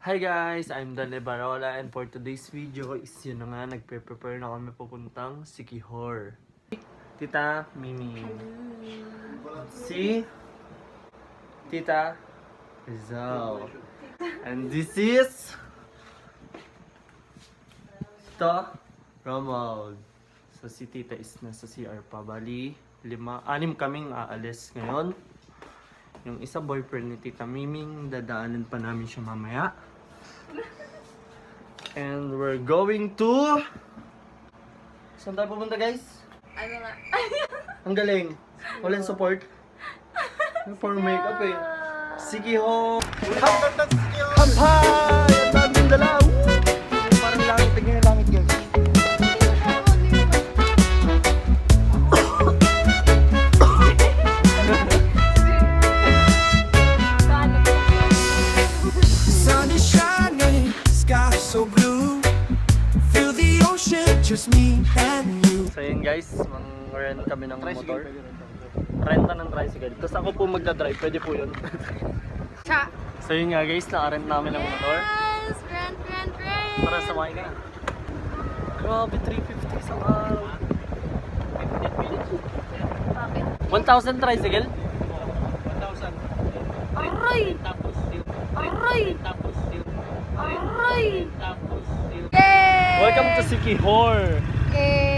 Hi guys, I'm Dan Barola and for today's video is yun na nga, nagpe-prepare na kami papuntang Sikihor. Tita Mimi. Si Tita Rizal. And this is Tita Romuald. So si Tita is nasa CR pa. Bali, lima, anim kaming aalis ngayon. Yung isa boyfriend ni Tita Miming, dadaanan pa namin siya mamaya. And we're going to... Saan tayo pupunta guys? Ano nga? Ang galing. Walang support. For makeup eh. Sige ho! Hampay! Ocean, just me and you. So yun guys, mang-rent kami ng motor. Renta ng tricycle. Tapos ako po magdadrive, pwede po yun. Cha! so yun nga guys, naka-rent namin ng motor. Yes! Rent, rent, rent! Tara, samahin ka na. Grabe, 350 sa araw. Bakit? 1,000 tricycle? Aray! Aray! Aray! Yay! Welcome to Sikihor! Yay!